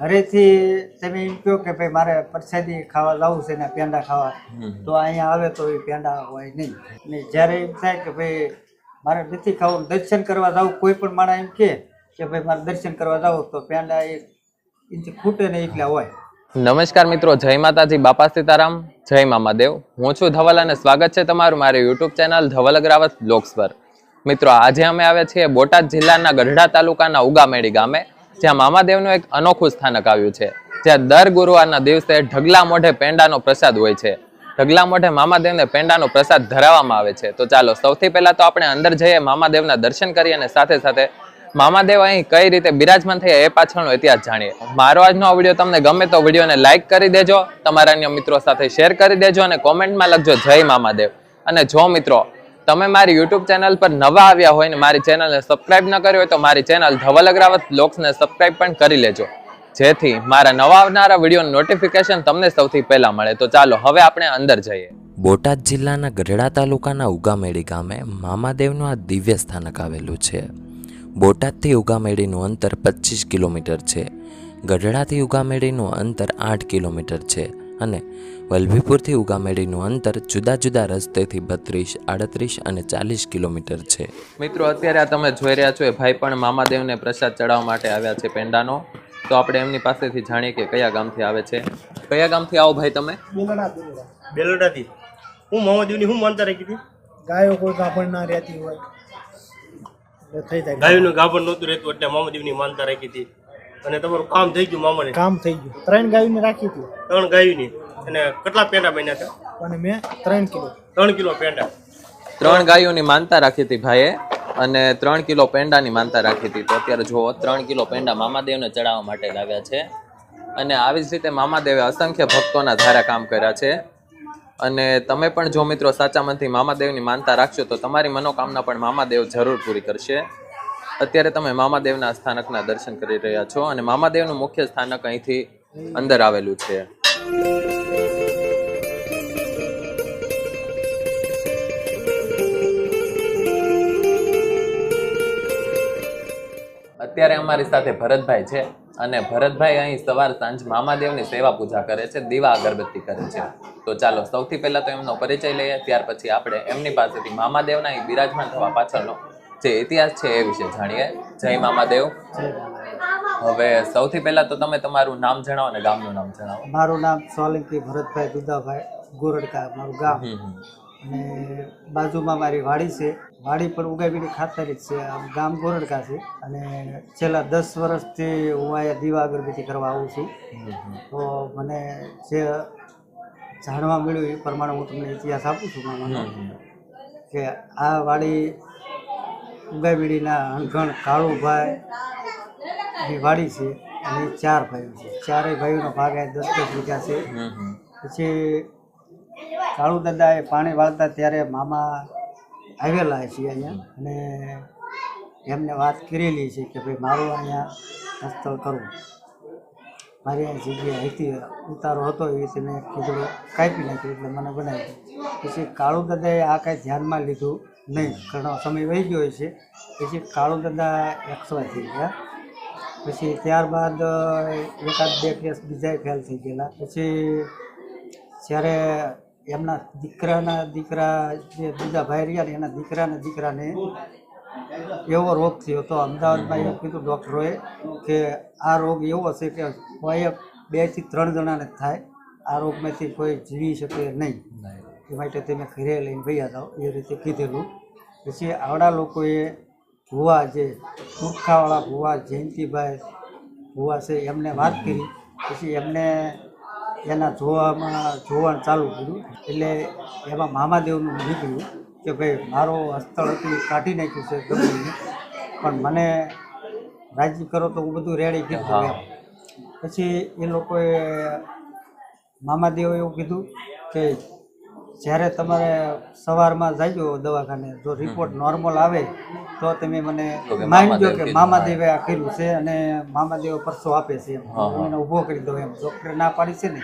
ઘરેથી તમે એમ કહો કે ભાઈ મારે પરસાદી ખાવા લાવવું છે ને પેંડા ખાવા તો અહીંયા આવે તો એ પેંડા હોય નહીં. ને જ્યારે એમ થાય કે ભાઈ મારે નથી ખાવું દર્શન કરવા જાવ કોઈ પણ માણસ એમ કહે કે ભાઈ મારે દર્શન કરવા જાવ તો પેંડા એ એથી ખૂટે ને એટલા હોય. નમસ્કાર મિત્રો જય માતાજી બાપા સીતારામ જય મામાદેવ હું છું ધવલ અને સ્વાગત છે તમારું મારી YouTube channel Dhaval Agravat blogs પર. મિત્રો આજે અમે આવ્યા છીએ બોટાદ જિલ્લાના ગઢડા તાલુકાના ઉગામેડી ગામે. જ્યાં મામાદેવનું એક અનોખું સ્થાનક આવ્યું છે, જ્યાં દર ગુરુવારના દિવસે ઢગલા મોઢે પેંડાનો પ્રસાદ હોય છે. ઢગલા મોઢે મામાદેવને પેંડાનો પ્રસાદ ધરાવવામાં આવે છે. તો ચાલો, સૌથી પહેલા તો આપણે અંદર જઈએ, મામાદેવના દર્શન કરીએ અને સાથે સાથે મામાદેવ અહીં કઈ રીતે બિરાજમાન થયા એ પાછળનો ઇતિહાસ જાણીએ. મારો આજનો વીડિયો તમને ગમે તો વિડીયોને લાઇક કરી દેજો, તમારા અન્ય મિત્રો સાથે શેર કરી દેજો અને કોમેન્ટમાં લખજો, જય મામાદેવ. અને જો મિત્રો તમે મારી યુટ્યુબ ચેનલ પર નવા આવ્યા હોય ને મારી ચેનલને સબસ્ક્રાઇબ ન કરી હોય તો મારી ચેનલ ધવલ અગ્રાવત બ્લોગ્સને સબસ્ક્રાઇબ પણ કરી લેજો. જેથી મારા નવા આવનારા વિડીયોનું નોટિફિકેશન તમને સૌથી પહેલા મળે. તો ચાલો, હવે આપણે અંદર જઈએ. બોટાદ જિલ્લાના ગઢડા તાલુકાના ઉગામેડી ગામે મામાદેવનું આ દિવ્ય સ્થાનક આવેલું છે. બોટાદથી ઉગામેડીનું અંતર પચીસ કિલોમીટર છે. ગઢડાથી ઉગામેડીનું અંતર આઠ કિલોમીટર છે. અને વલભીપુરથી ઉગામેડીનું અંતર જુદા જુદા રસ્તેથી બત્રીસ આડત્રીસ અને ચાલીસ કિલોમીટર છે. મિત્રો અત્યારે આ તમે જોઈ રહ્યા છો એ ભાઈ પણ મામાદેવને પ્રસાદ ચડાવવા માટે આવ્યા છે પેંડાનો. તો આપણે એમની પાસેથી જાણીએ કે કયા ગામથી આવે છે. કયા ગામથી આવો ભાઈ તમે? બેલોડાથી. હું મામાદેવની હું માનતા રાખી હતી ગાયો કોઈ ગાભણ ના રહેતી હોય. થઈ જાય. ગાયનું ગાભણ નહોતું રહેતું એટલે મામાદેવની માનતા રાખી હતી. અને તમારું કામ થઈ ગયું મામાને. કામ થઈ ગયું. ત્રણ ગાયોને રાખી હતી. ત્રણ ગાયુંની. અને કેટલા પેંડા બન્યા હતા? અને મેં ત્રણ કિલો. ત્રણ કિલો પેંડા. ત્રણ ગાયોની માનતા રાખી હતી ભાઈએ અને ત્રણ કિલો પેંડાની માનતા રાખી હતી. તો અત્યારે જુઓ ત્રણ કિલો પેંડા મામાદેવને ચડાવવા માટે લાવ્યા છે. અને આવી જ રીતે મામાદેવે અસંખ્ય ભક્તોના ધારા કામ કર્યા છે. અને તમે પણ જો મિત્રો સાચા મનથી મામાદેવની માનતા રાખશો તો તમારી મનોકામના પણ મામાદેવ જરૂર પૂરી કરશે. અત્યારે તમે મામાદેવના સ્થાનકના દર્શન કરી રહ્યા છો અને મામાદેવનું મુખ્ય સ્થાનક અહીંથી અંદર આવેલું છે. અત્યારે અમારી સાથે ભરતભાઈ છે અને ભરતભાઈ અહીં સવાર સાંજ મામાદેવની સેવા પૂજા કરે છે, દીવા અગરબત્તી કરે છે. તો ચાલો, સૌથી પહેલા તો એમનો પરિચય લઈએ, ત્યાર પછી આપણે એમની પાસેથી મામાદેવના બિરાજમાન થવા પાછળનો જે ઇતિહાસ છે એ વિશે જાણીએ. જય મામાદેવ હવે સૌથી પહેલા તો તમે તમારું નામ જણાવો અને ગામનું નામ જણાવો. મારું નામ સોલંકી ભરતભાઈ દુદાભાઈ ગોરડકા મારું ગામ. અને બાજુમાં મારી વાડી છે. વાડી પણ ઉગાવીની ખાતરી છે. આમ ગામ ગોરડકા છે. અને છેલ્લા દસ વર્ષથી હું અહીંયા દીવા અગરબત્તી કરવા આવું છું. તો મને જે જાણવા મળ્યું એ પ્રમાણે હું તમને ઇતિહાસ આપું છું. કે આ વાડી ઉગાવીડીના અણઘણ કાળુભાઈ વાડી છે અને ચાર ભાઈઓ છે ચારેય ભાઈઓનો ભાગ આ દસ દસ વીઘા છે. પછી કાળુ એ પાણી વાળતા ત્યારે મામા આવેલા છે અહીંયા અને એમને વાત કરેલી છે કે ભાઈ મારું અહીંયા સ્થળ કરવું મારી અહીંયા જગ્યા હતી ઉતારો હતો એ રીતે મેં કીધું કાપી નાખ્યું એટલે મને બનાવી. પછી કાળુ દાદાએ આ કાંઈ ધ્યાનમાં લીધું નહીં, ઘણો સમય વહી ગયો છે. પછી કાળો દાદા એક્સવાય થઈ ગયા. પછી ત્યારબાદ એકાદ બે કેસ બીજા ફેલ થઈ ગયેલા. પછી જ્યારે એમના દીકરાના દીકરા જે બીજા ભાઈ રહ્યા ને, એના દીકરાના દીકરાને એવો રોગ થયો હતો. અમદાવાદમાં એવું કીધું ડૉક્ટરોએ કે આ રોગ એવો છે કે કોઈ બેથી ત્રણ જણાને થાય. આ રોગમાંથી કોઈ જીવી શકે નહીં. એ માટે તમે ઘરે લઈને ભૈયા જાઓ એ રીતે કીધેલું. પછી આવડા લોકોએ ભુવા જે મૂર્ખાવાળા ભુવા, જયંતિભાઈ ભુવા છે, એમને વાત કરી. પછી એમને એના જોવામાં જોવાનું ચાલુ કર્યું. એટલે એમાં મામાદેવનું નીકળ્યું કે ભાઈ, મારો હસ્તળથી હતું કાઢી નાખ્યું છે ગમે પણ મને રાજી કરો તો હું બધું રેડી કીધું પછી એ લોકોએ મામાદેવે એવું કીધું કે જ્યારે તમારે સવારમાં જાજો દવાખાને જો રિપોર્ટ નોર્મલ આવે તો તમે મને માનજો કે મામાદેવે આ કર્યું છે અને મામાદેવ પરસો આપે છે એમ. હું એને ઊભો કરી દઉં એમ. ડૉક્ટરે ના પાડી છે ને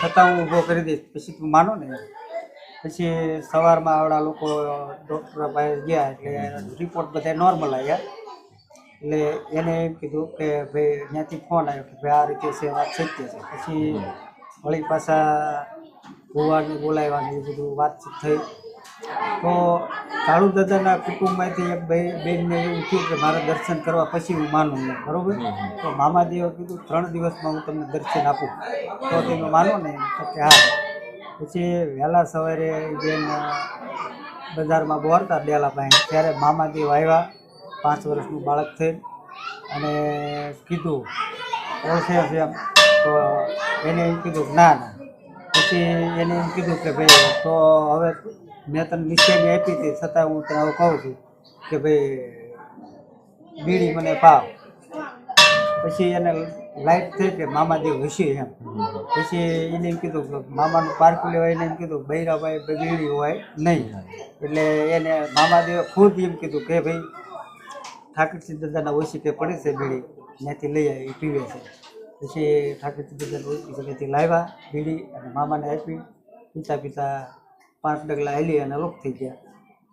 છતાં હું ઊભો કરી દઈશ. પછી તું માનો ને. પછી સવારમાં આવડા લોકો ડૉક્ટર પાસે ગયા એટલે રિપોર્ટ બધા નોર્મલ આવ્યા. એટલે એને એમ કીધું કે ભાઈ ત્યાંથી ફોન આવ્યો કે ભાઈ આ રીતે છે વાત સત્ય છે. પછી વળી પાછા ભુવાને બોલાવ્યા ને એ બધું વાતચીત થઈ. તો કાળુ દાદાના કુટુંબમાંથી એક બેનને એવું થયું કે મારે દર્શન કરવા પછી હું માનું નહીં બરોબર? તો મામાદેવે કીધું ત્રણ દિવસમાં હું તમને દર્શન આપું. તો તમે માનો ને તો કે હા. પછી વહેલા સવારે બેન બજારમાં બોરતા ડેલા પાસે ત્યારે મામાદેવ આવ્યા પાંચ વર્ષનું બાળક થઈ અને કીધું ઓળખે છે એમ તો એને એમ કીધું ના ના. પછી એને એમ કીધું કે ભાઈ, તો હવે મેં તને નિશ્ચયની આપી હતી, છતાં હું તને હવે કહું છું કે ભાઈ, બીડી મને પાવ. પછી એને લાઈટ થઈ કે મામાદેવ હશે એમ. પછી એને એમ કીધું કે મામાનું પાર્ક લેવાય એને એમ કીધું, બૈરાભાઈ બીડી હોય નહીં. એટલે એને મામાદેવે ખુદ એમ કીધું કે ભાઈ, ઠાકરસિંહ દાદાના ઓછી કે પડી છે બીડી, ત્યાંથી લઈ આવી, પીવે છે. પછી ઠાકરજી ઓછી જગ્યાથી લાવ્યા બીડી અને મામાને આપી પીતા પીતા પાંચ ડગલા હેલી અને લોક થઈ ગયા.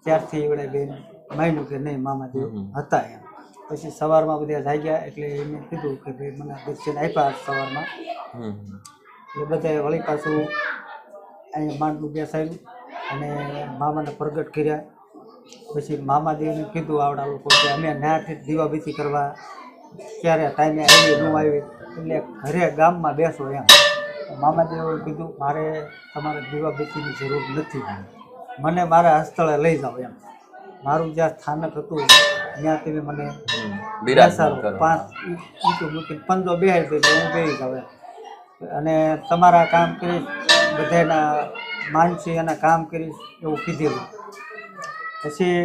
ત્યારથી એવડે બેન માન્યું કે નહીં મામાદેવ હતા એમ. પછી સવારમાં બધા જાગ્યા એટલે એમને કીધું કે ભાઈ મને દર્શન આપ્યા સવારમાં. એ બધાએ વળી પાછું અહીંયા માંડવું બેસાયું અને મામાને પ્રગટ કર્યા. પછી મામાદેવને કીધું આવડા લોકો કે અમે નાથી દીવાબીતી કરવા ક્યારે ટાઈમે આવી ન આવી એટલે ઘરે ગામમાં બેસો એમ. મામાદેવે કીધું મારે તમારે દીવાબત્તીની જરૂર નથી મને મારા સ્થળે લઈ જાઓ એમ. મારું જ્યાં સ્થાનક હતું ત્યાં તમે મને પાંચ ઈંટો મૂકીને પંદર બે એટલે હું બે જાઉં એમ. અને તમારા કામ કરીશ બધાના માનસી એના કામ કરીશ એવું કીધેલું. પછી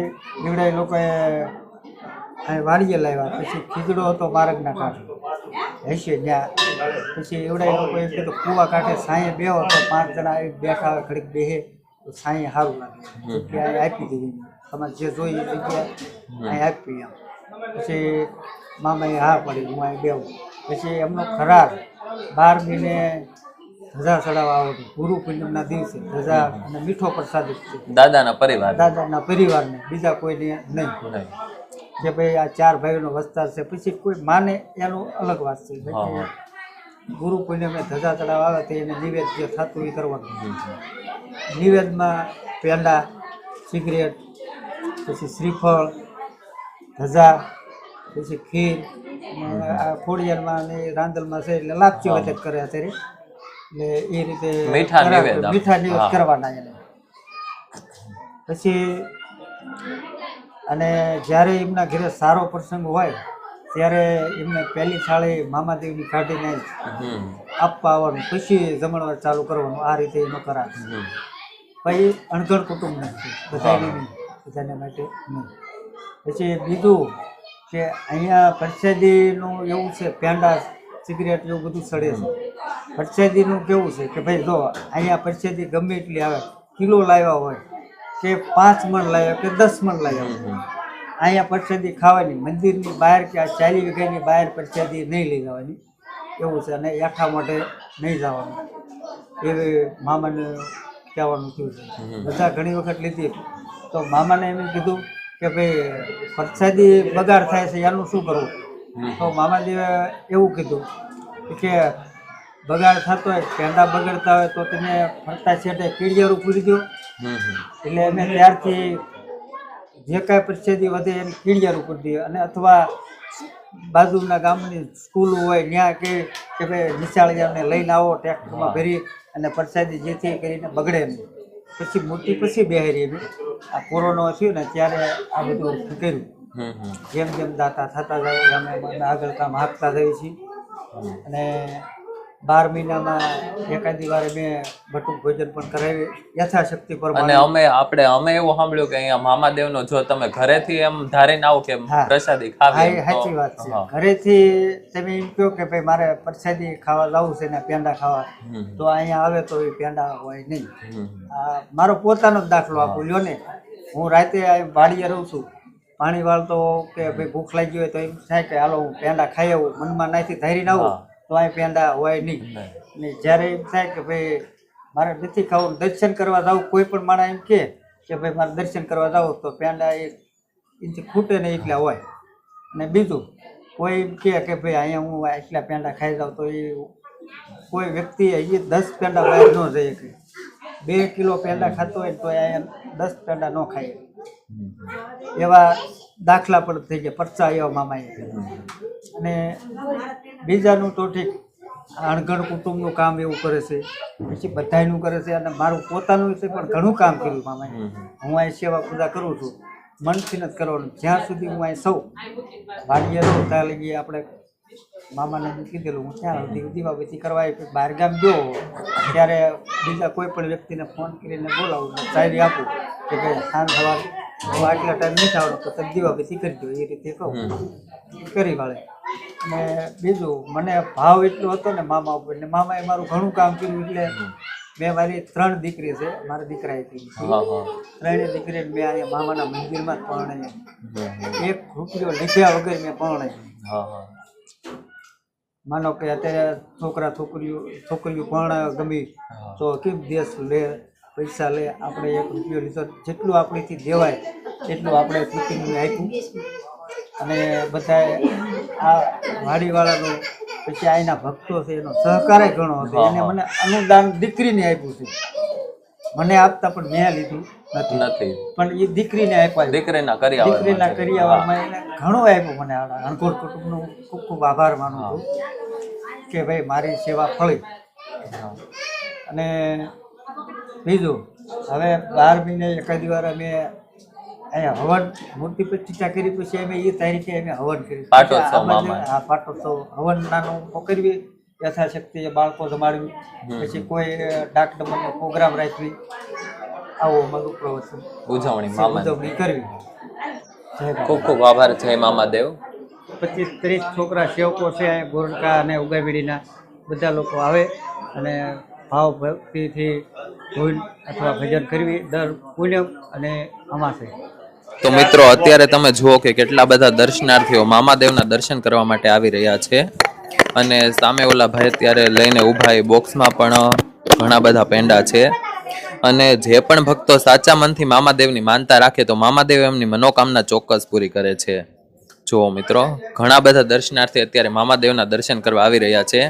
નીવડાય લોકોએ અહીં વાડીએ લાવ્યા પછી ખીજડો હતો માર્ગના કાંઠે. હેસીએ ત્યાં પછી એવડા લોકોએ કીધું કૂવા કાંઠે સાંયે બેહો તો પાંચ જણા એક બેઠા હોય ઘડીક બેહે તો સાંયે સારું લાગે. ત્યાં આપી દીધી તમારે જે જોઈએ એ જગ્યા અહીં આપી એમ. પછી મામાએ હા પડી હું અહીં બેવું પછી એમનો ખરાર બાર મહિને ધજા ચડાવવા આવતું ગુરુ પૂનમના દિવસે ધજા અને મીઠો પ્રસાદ દાદાના પરિવાર દાદાના પરિવારને બીજા કોઈને નહીં. નહીં. કે ભાઈ આ ચાર ભાઈઓનો વસ્તાર છે. પછી કોઈ માને એનો અલગ વાત છે. ગુરુ પૂનમે ધજા ચડાવ આવે તો એને નિવેદ જે થતું એ કરવાનું. નિવેદમાં પેંડા સિગરેટ પછી શ્રીફળ ધજા પછી ખીર આ ખોડિયારમાં ને રાંદલમાં છે એટલે લાપચી. વખત કરે અત્યારે. એટલે એ રીતે મીઠા. નિવેદ. કરવાના એને. પછી અને જ્યારે એમના ઘરે સારો પ્રસંગ હોય ત્યારે એમને પહેલી થાળી મામાદેવની કાઢીને. આપવા આવવાનું પછી જમણવાર ચાલુ કરવાનું. આ રીતે એનો કરાર. પછી અણઘડ કુટુંબ નથી બધાને નહીં બધાને માટે નહીં. પછી બીજું કે અહીંયા પ્રસાદીનું એવું છે પેંડા સિગરેટ એવું બધું સડે છે. પ્રસાદીનું કેવું છે કે ભાઈ જો અહીંયા પરસેદી ગમે એટલી આવે કિલો લાવ્યા હોય કે પાંચ મણ લાવ્યા કે દસ મણ લાવ્યા હોય અહીંયા પ્રસાદી ખાવાની મંદિરની બહાર કે આ ચાલી વીઘાની બહાર પ્રસાદી નહીં લઈ જવાની. એવું છે અને યાઠા માટે નહીં જવાનું. એવી મામાને કહેવાનું થયું છે. બધા ઘણી વખત લીધી. તો મામાને એમ કીધું કે ભાઈ પ્રસાદી બગાડ થાય છે એનું શું કરવું? તો મામાજીએ એવું કીધું કે બગાડ થતો હોય પેંડા બગડતા હોય તો તમે ફરતા છેટે કીડિયારું પૂરી દો. એટલે અમે ત્યારથી જે કાંઈ પરિસ્થિતિ વધે એને કીડિયારું ઉપર દઈએ. અને અથવા બાજુના ગામની સ્કૂલ હોય ત્યાં કે કે ભાઈ નિશાળીયાને લઈને આવો ટ્રેક્ટરમાં ભરી અને પ્રસાદી જેથી કરીને બગડે નહીં પછી મોટી પછી બેહારી એમ આ કોરોના થયું ને ત્યારે આ બધું કર્યું. જેમ જેમ દાતા થતા જાય અમે આગળ કામ હાંકતા જઈએ છીએ. અને બાર મહિનામાં એકાદી વારે મેં ભટુક ભોજન પણ કરાવી યથાશક્તિ અને અમે આપણે અમે એવું સાંભળ્યું કે અહીંયા મામાદેવ નો જો તમે ઘરેથી એમ ધારીને આવો કે પ્રસાદી ખાવી સાચી વાત છે. ઘરેથી તમે એમ કહો કે ભાઈ મારે પ્રસાદી ખાવા લાવવું છે ને પેંડા ખાવા. તો અહીંયા આવે તો એ પેંડા હોય નહીં. મારો પોતાનો જ દાખલો આપું લ્યો ને. હું રાતે વાડીએ રહું છું. પાણી વાળતો કે ભાઈ ભૂખ લાગી હોય તો એમ થાય કે હાલો હું પેંડા ખાઈ આવું મનમાં નાથી ધારીને આવું. હા. તો અહીં પેંડા હોય નહીં. નહીં. ને જ્યારે એમ થાય કે ભાઈ મારે નથી ખાવું દર્શન કરવા જાવ કોઈ પણ માણસ એમ કહે કે ભાઈ મારે દર્શન કરવા જાવ તો પેંડા એ એનાથી ખૂટે ને એટલા હોય. અને બીજું કોઈ એમ કહે કે ભાઈ અહીંયા હું એટલા પેંડા ખાઈ જાઉં તો એ કોઈ વ્યક્તિ એ દસ પેંડા બહાર ન જઈ શકે. બે કિલો પેંડા ખાતો હોય ને તો અહીંયા દસ પેંડા ન ખાય. એવા દાખલા પણ થઈ ગયા પરચા એવા મામાએ. અને બીજાનું તો ઠીક. અણઘડ કુટુંબનું કામ એવું કરે છે. પછી બધાયનું કરે છે અને મારું પોતાનું છે પણ ઘણું કામ કર્યું મામાએ. હું અહીં સેવા પૂજા કરું છું. મનથી નથી કરવાનું. જ્યાં સુધી હું અહીં સૌ વાડીએ રહું ત્યાં લગી આપણે મામાને કીધેલું હું ત્યાં સુધી દીવાબત્તી કરવા બહાર ગામ ગયો ત્યારે બીજા કોઈ પણ વ્યક્તિને ફોન કરીને બોલાવું ચાવી આપું કે ભાઈ સાંજ સવાર હું આટલા ટાઈમ નહીં થવાનો તો દીવા દીવાબત્તી કરી દો એ રીતે કહું. કરી વાળે. અને બીજું મને ભાવ એટલો હતો ને મામા ઉપર ને મામાએ મારું ઘણું કામ કર્યું એટલે મેં મારી ત્રણ દીકરી છે મારા દીકરા ત્રણેય દીકરી મેં અહીંયા મામાના મંદિરમાં જ પરણાવી એક રૂપિયો લીધા વગર મેં હા માનો કે અત્યારે છોકરા છોકરીઓ છોકરીઓ પરણાવે ગમી તો કેમ દેશ લે પૈસા લે આપણે એક રૂપિયો લીધો જેટલું આપણેથી દેવાય એટલું આપણે દીકરીને આપ્યું. અને બધાએ આ વાડીવાળાનો પછી આના ભક્તો છે એનો સહકારે ઘણો હતો. એને મને અનુદાન દીકરીને આપ્યું છે. મને આપતા પણ મેં લીધું નથી. નથી. પણ એ દીકરીને આપ્યા. દીકરીના કરી દીકરીના કરિયાવરમાં એને ઘણું આપ્યું મને આ અણકોટ કુટુંબનો ખૂબ ખૂબ આભાર માનું છું કે ભાઈ મારી સેવા ફળી. અને બીજું હવે બાર મહિને એકાદી વાર અમે અહીંયા હવન મૂર્તિ પ્રતિષ્ઠા કરી પછી અમે એ તારીખે અમે હવન કર્યું પાટોત્સવ મામા. હા પાટોત્સવ હવન નાનું કરવી યથાશક્તિ બાળકો જમાડવી. પછી કોઈ ડાક ડમરનો પ્રોગ્રામ રાખવી. આવો અમારું પ્રવચન ઉજવણી મામા ઉજવણી કરવી. ખૂબ ખૂબ આભાર. જય મામાદેવ પચીસ ત્રીસ છોકરા સેવકો છે ગોરડકા અને ઉગાવીડીના બધા લોકો આવે અને ભાવ ભક્તિથી ધૂન અથવા ભજન કરવી. દર પૂનમ અને અમાસે. તો મિત્રો, અત્યારે તમે જુઓ કે કેટલા બધા દર્શનાર્થીઓ મામાદેવના દર્શન કરવા માટે આવી રહ્યા છે. અને સામે ઓલા ભાઈ અત્યારે લઈને ઊભા એ બોક્સમાં પણ ઘણા બધા પેંડા છે. અને જે પણ ભક્તો સાચા મનથી મામાદેવની માનતા રાખે તો મામાદેવ એમની મનોકામના ચોક્કસ પૂરી કરે છે. જુઓ મિત્રો, ઘણા બધા દર્શનાર્થી અત્યારે મામાદેવના દર્શન કરવા આવી રહ્યા છે.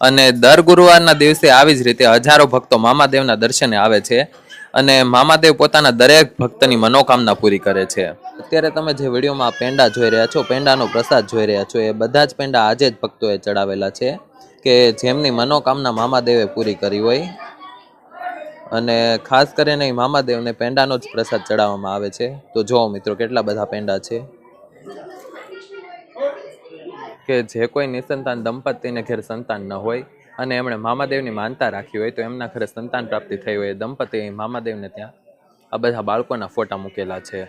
અને દર ગુરુવારના દિવસે આવી જ રીતે હજારો ભક્તો મામાદેવના દર્શને આવે છે. અને મામાદેવ પોતાના દરેક ભક્તની મનોકામના પૂરી કરે છે. અત્યારે તમે જે વિડીયોમાં પેંડા જોઈ રહ્યા છો, પેંડાનો પ્રસાદ જોઈ રહ્યા છો, એ બધા જ પેંડા આજે જ ભક્તોએ ચડાવેલા છે કે જેમની મનોકામના મામાદેવે પૂરી કરી હોય. અને ખાસ કરીને મામાદેવને પેંડાનો જ પ્રસાદ ચડાવવામાં આવે છે. તો જુઓ મિત્રો, કેટલા બધા પેંડા છે. કે જે કોઈ નિસંતાન દંપતીને ઘેર સંતાન ન હોય અને એમણે મામાદેવની માનતા રાખી હોય તો એમના ઘરે સંતાન પ્રાપ્તિ થઈ હોય દંપતી મામાદેવને ત્યાં આ બધા બાળકોના ફોટા મૂકેલા છે.